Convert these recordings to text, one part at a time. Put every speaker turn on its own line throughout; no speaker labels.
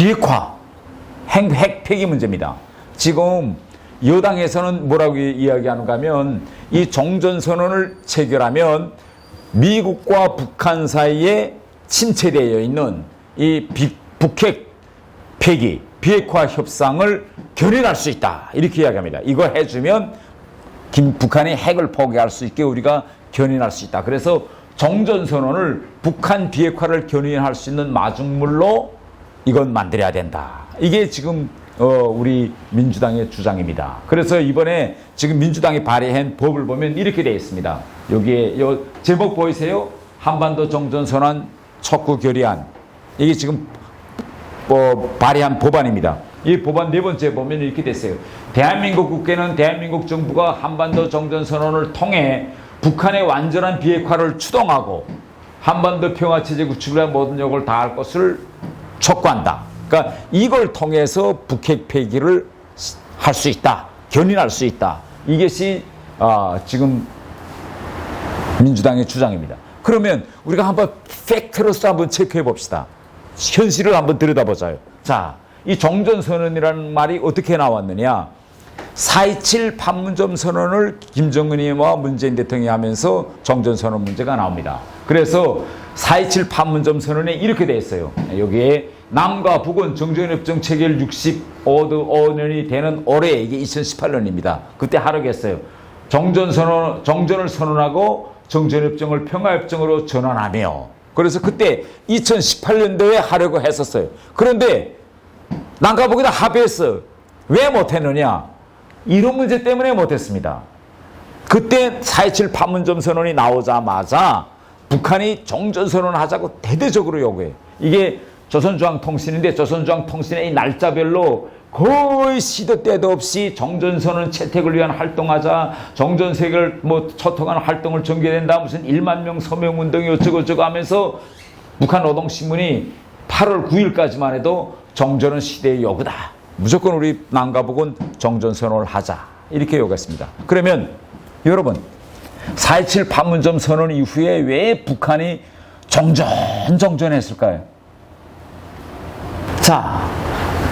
비핵화, 핵, 핵 폐기 문제입니다. 지금 여당에서는 뭐라고 이야기하는가 하면 이 정전선언을 체결하면 미국과 북한 사이에 침체되어 있는 이 비- 북핵 폐기, 비핵화 협상을 견인할 수 있다. 이렇게 이야기합니다. 이거 해주면 김, 북한이 핵을 포기할 수 있게 우리가 견인할 수 있다. 그래서 정전선언을 북한 비핵화를 견인할 수 있는 마중물로 이건 만들어야 된다. 이게 지금 어, 우리 민주당의 주장입니다. 그래서 이번에 지금 민주당이 발의한 법을 보면 이렇게 되어 있습니다. 여기에 요 제목 보이세요? 한반도 정전 선언 촉구 결의안. 이게 지금 어, 발의한 법안입니다. 이 법안 네 번째 보면 이렇게 됐어요. 대한민국 국회는 대한민국 정부가 한반도 정전 선언을 통해 북한의 완전한 비핵화를 추동하고 한반도 평화 체제 구축을 위한 모든 역을 다할 것을 촉구한다. 그러니까 이걸 통해서 북핵 폐기를 할 수 있다. 견인할 수 있다. 이것이 아, 지금 민주당의 주장입니다. 그러면 우리가 한번 팩트로서 한번 체크해 봅시다. 현실을 한번 들여다보자요. 자, 이 정전선언이라는 말이 어떻게 나왔느냐. 4.27 판문점 선언을 김정은이와 문재인 대통령이 하면서 정전선언 문제가 나옵니다. 그래서 4.27 판문점 선언에 이렇게 돼 있어요. 여기에 남과 북은 정전협정 체결 65년이 되는 올해 이게 2018년입니다. 그때 하루겠어요. 정전 선언, 정전을 선언하고 정전협정을 평화협정으로 전환하며 그래서 그때 2018년도에 하려고 했었어요. 그런데 남과 북이 다 합의했어. 왜 못했느냐? 이런 문제 때문에 못했습니다. 그때 4.27 판문점 선언이 나오자마자 북한이 정전선언 하자고 대대적으로 요구해. 이게 조선중앙통신인데 조선중앙통신의 이 날짜별로 거의 시도 때도 없이 정전선언 채택을 위한 활동하자 정전세계를 뭐 초통하는 활동을 전개된다 무슨 1만 명 서명 운동이 어쩌고저쩌고 하면서 북한 노동신문이 8월 9일까지만 해도 정전은 시대의 요구다. 무조건 우리 남가북은 정전선언을 하자. 이렇게 요구했습니다. 그러면 여러분 4.27 판문점 선언 이후에 왜 북한이 정전 정전했을까요? 자,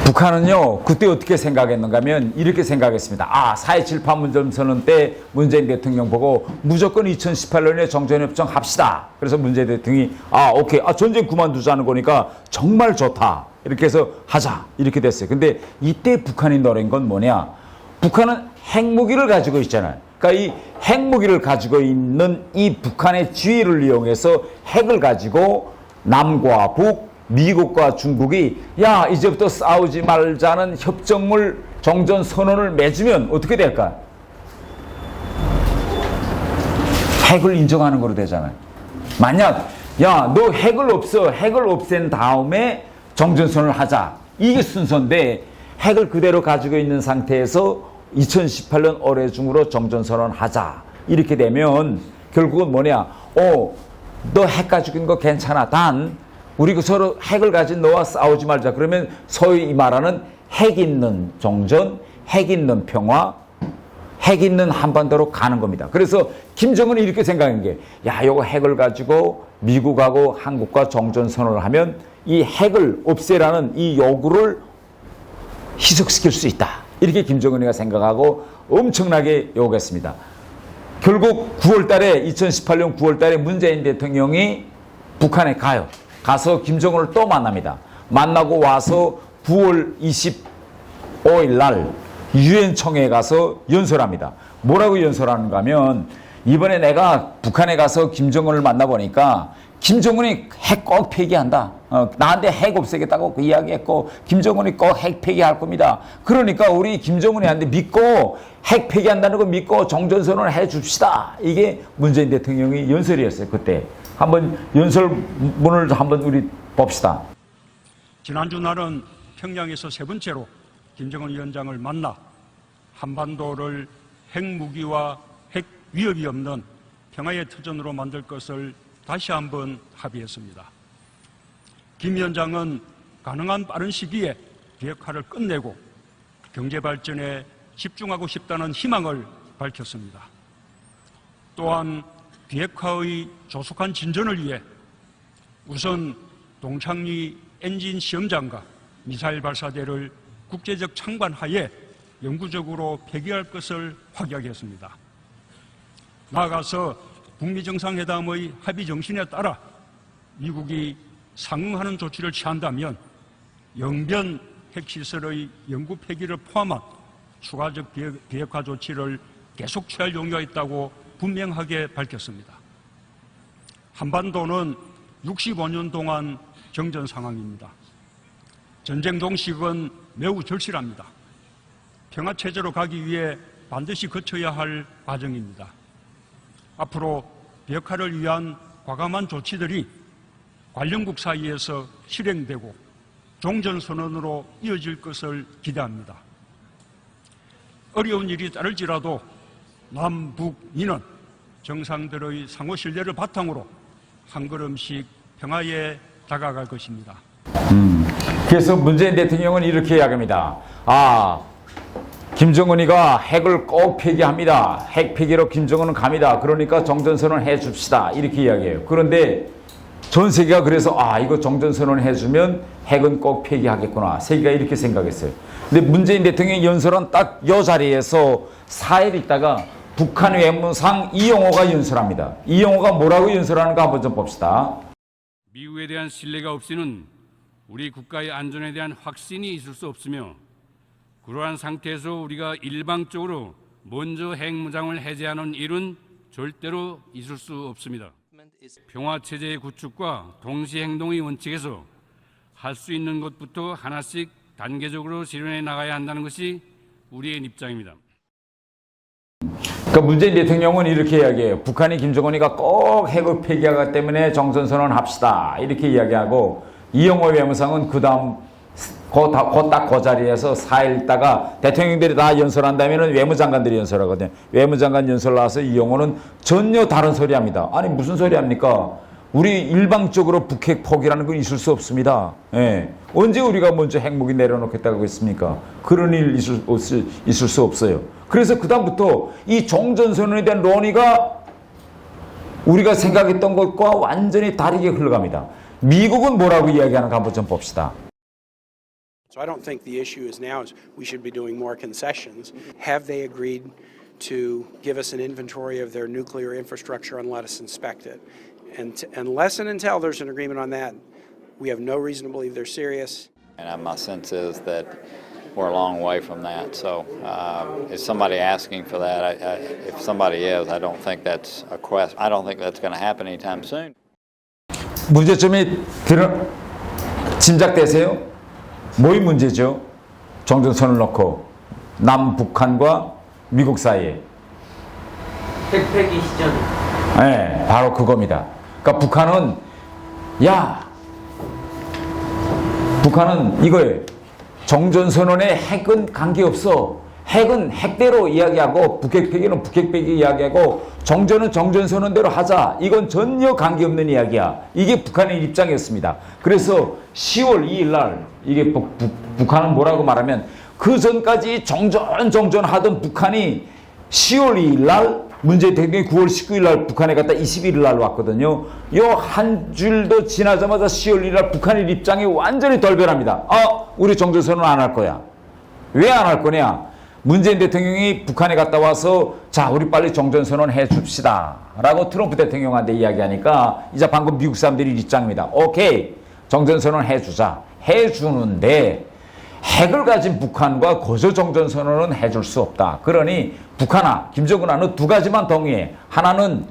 북한은요, 그때 어떻게 생각했는가 하면 이렇게 생각했습니다. 아, 4.27 판문점 선언 때 문재인 대통령 보고 무조건 2018년에 정전협정 합시다. 그래서 문재인 대통령이 아, 오케이. 아, 전쟁 그만두자는 거니까 정말 좋다. 이렇게 해서 하자. 이렇게 됐어요. 근데 이때 북한이 노린 건 뭐냐? 북한은 핵무기를 가지고 있잖아요. 그러니까 이 핵무기를 가지고 있는 이 북한의 지위를 이용해서 핵을 가지고 남과 북, 미국과 중국이 야 이제부터 싸우지 말자는 협정물 정전 선언을 맺으면 어떻게 될까? 핵을 인정하는 거로 되잖아요. 만약 야 너 핵을 없어 핵을 없앤 다음에 정전 선언을 하자 이게 순서인데 핵을 그대로 가지고 있는 상태에서 2018년 올해 중으로 정전 선언 하자 이렇게 되면 결국은 뭐냐? 어 너 핵 가지고 있는 거 괜찮아 단 우리 그 서로 핵을 가진 너와 싸우지 말자. 그러면 소위 말하는 핵 있는 정전, 핵 있는 평화, 핵 있는 한반도로 가는 겁니다. 그래서 김정은이 이렇게 생각한 게, 야, 요거 핵을 가지고 미국하고 한국과 정전 선언을 하면 이 핵을 없애라는 이 요구를 희석시킬 수 있다. 이렇게 김정은이가 생각하고 엄청나게 요구했습니다. 결국 9월 달에, 2018년 9월 달에 문재인 대통령이 북한에 가요. 가서 김정은을 또 만납니다. 만나고 와서 9월 25일 날 유엔 총회에 가서 연설합니다. 뭐라고 연설하는가 하면 이번에 내가 북한에 가서 김정은을 만나보니까 김정은이 핵 꼭 폐기한다. 어, 나한테 핵 없애겠다고 그 이야기했고 김정은이 꼭 핵 폐기할 겁니다. 그러니까 우리 김정은이 한테 믿고 핵 폐기한다는 거 믿고 정전선언을 해 줍시다. 이게 문재인 대통령이 연설이었어요. 그때. 한번 연설문을 한번 우리 봅시다.
지난주 날은 평양에서 세 번째로 김정은 위원장을 만나 한반도를 핵무기와 핵 위협이 없는 평화의 터전으로 만들 것을 다시 한번 합의했습니다. 김 위원장은 가능한 빠른 시기에 비핵화를 끝내고 경제 발전에 집중하고 싶다는 희망을 밝혔습니다. 또한 비핵화의 조속한 진전을 위해 우선 동창리 엔진 시험장과 미사일 발사대를 국제적 창관 하에 영구적으로 폐기할 것을 확약했습니다. 나아가서 북미 정상회담의 합의 정신에 따라 미국이 상응하는 조치를 취한다면 영변 핵시설의 영구 폐기를 포함한 추가적 비핵- 비핵화 조치를 계속 취할 용의가 있다고 분명하게 밝혔습니다. 한반도는 65년 동안 정전 상황입니다. 전쟁 동식은 매우 절실합니다. 평화체제로 가기 위해 반드시 거쳐야 할 과정입니다. 앞으로 비핵화를 위한 과감한 조치들이 관련국 사이에서 실행되고 종전선언으로 이어질 것을 기대합니다. 어려운 일이 따를지라도 남북미는 정상들의 상호 신뢰를 바탕으로 한 걸음씩 평화에 다가갈 것입니다.
그래서 문재인 대통령은 이렇게 이야기합니다. 아, 김정은이가 핵을 꼭 폐기합니다. 핵 폐기로 김정은은 갑니다. 그러니까 정전선언 해 줍시다. 이렇게 이야기해요. 그런데 전 세계가 그래서 아, 이거 정전선언 해주면 핵은 꼭 폐기하겠구나. 세계가 이렇게 생각했어요. 근데 문재인 대통령이 연설한 딱이 자리에서 4일 있다가 북한 외무상 이영호가 연설합니다. 이영호가 뭐라고 연설하는가 한번 좀 봅시다.
미국에 대한 신뢰가 없이는 우리 국가의 안전에 대한 확신이 있을 수 없으며 그러한 상태에서 우리가 일방적으로 먼저 핵무장을 해제하는 일은 절대로 있을 수 없습니다. 평화 체제의 구축과 동시 행동의 원칙에서 할 수 있는 것부터 하나씩 단계적으로 실현해 나가야 한다는 것이 우리의 입장입니다.
그러니까 문재인 대통령은 이렇게 이야기해요. 북한이 김정은이가 꼭 핵을 폐기하기 때문에 정전선언 합시다. 이렇게 이야기하고 이영호 외무상은 그 다음 곧딱그 그 자리에서 4일 있다가 대통령들이 다 연설한다면 외무장관들이 연설하거든요. 외무장관 연설 나와서 이 영호는 전혀 다른 소리 합니다. 아니 무슨 소리 합니까? 우리 일방적으로 북핵 포기라는 건 있을 수 없습니다. 예. 언제 우리가 먼저 핵무기 내려놓겠다고 했습니까? 그런 일 있을, 없을- 있을 수 없어요. 그래서 그다음부터 이 종전선언에 대한 논의가 우리가 생각했던 것과 완전히 다르게 흘러갑니다. 미국은 뭐라고 이야기하는가 한번 좀 봅시다.
So I don't think the issue is now is we should be doing more concessions. Have they agreed to give us an inventory of their nuclear infrastructure and let us inspect it? And t- unless and until there's an agreement on that, we have no reason to believe they're serious.
And uh, my sense is that we're a long way from that. So, um, is somebody asking for that? I, I, if somebody is, I don't think that's a quest. I don't think that's going to happen anytime soon.
문제점이 들어 짐작되세요? 뭐의 문제죠? 정전선을 놓고 남북한과 미국 사이에
핵폐기 시전
네, 바로 그겁니다. 그러니까 북한은 야 북한은 이거예요. 정전선언에 핵은 관계없어. 핵은 핵대로 이야기하고 북핵 폐기는 북핵 폐기 이야기하고 정전은 정전선언대로 하자. 이건 전혀 관계없는 이야기야. 이게 북한의 입장이었습니다. 그래서 10월 2일 날 이게 북, 북, 북 한은 뭐라고 말하면 그 전까지 정전 정전 하던 북한이 10월 2일 날 문재인 대통령이 9월 19일 날 북한에 갔다 21일 날 왔거든요. 요 한 줄도 지나자마자 10월 1일 날 북한의 입장이 완전히 덜변합니다. 아, 우리 정조선은 안할 거야. 왜 안 할 거냐? 문재인 대통령이 북한에 갔다 와서 자, 우리 빨리 정전선언 해 줍시다. 라고 트럼프 대통령한테 이야기하니까 이제 방금 미국 사람들이 입장입니다. 오케이. 정전선언 해 주자. 해 주는데 핵을 가진 북한과 거저 정전선언은 해줄 수 없다. 그러니 북한아, 김정은아, 너두 가지만 동의해. 하나는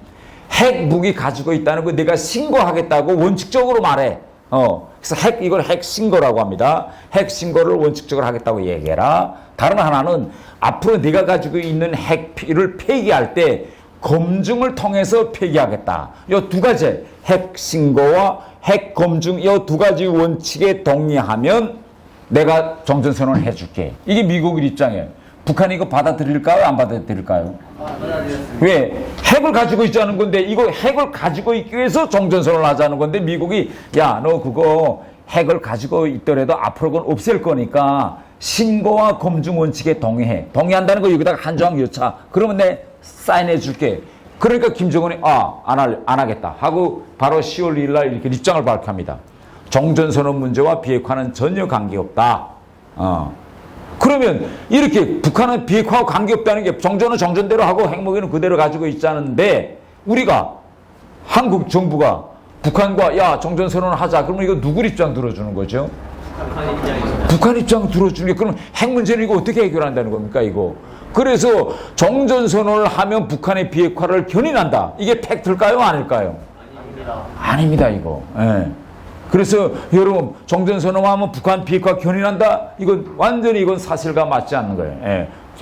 핵 무기 가지고 있다는 거 내가 신고하겠다고 원칙적으로 말해. 어, 그래서 핵, 이걸 핵 신고라고 합니다. 핵 신고를 원칙적으로 하겠다고 얘기해라. 다른 하나는 앞으로 네가 가지고 있는 핵을 폐기할 때 검증을 통해서 폐기하겠다. 이 두 가지, 핵 신고와 핵 검증, 이 두 가지 원칙에 동의하면 내가 정전 선언을 해줄게. 이게 미국 입장이에요. 북한이 이거 받아들일까요? 안 받아들일까요? 왜? 핵을 가지고 있자는 건데 이거 핵을 가지고 있기 위해서 정전선언을 하자는 건데 미국이 야 너 그거 핵을 가지고 있더라도 앞으로 그건 없앨 거니까 신고와 검증 원칙에 동의해. 동의한다는 거 여기다가 한 조항 여차. 그러면 내 사인해 줄게. 그러니까 김정은이 아, 안, 할, 안 하겠다 하고 바로 10월 1일 날 이렇게 입장을 밝힙니다. 정전선언 문제와 비핵화는 전혀 관계없다. 어. 그러면 이렇게 북한은 비핵화와 관계없다는 게 정전은 정전대로 하고 핵무기는 그대로 가지고 있자는데 우리가 한국 정부가 북한과 야 정전 선언을 하자 그러면 이거 누구 입장 들어주는 거죠?
북한 입장에서
북한 입장 들어주는 게 그럼 핵 문제는 이거 어떻게 해결한다는 겁니까 이거? 그래서 정전 선언을 하면 북한의 비핵화를 견인한다. 이게 팩트일까요 아닐까요?
아닙니다.
아닙니다 이거. 예. 그래서 여러분 정전선언하면 북한 비핵화 견인한다? 이건 완전히 이건 사실과 맞지 않는 거예요. 예.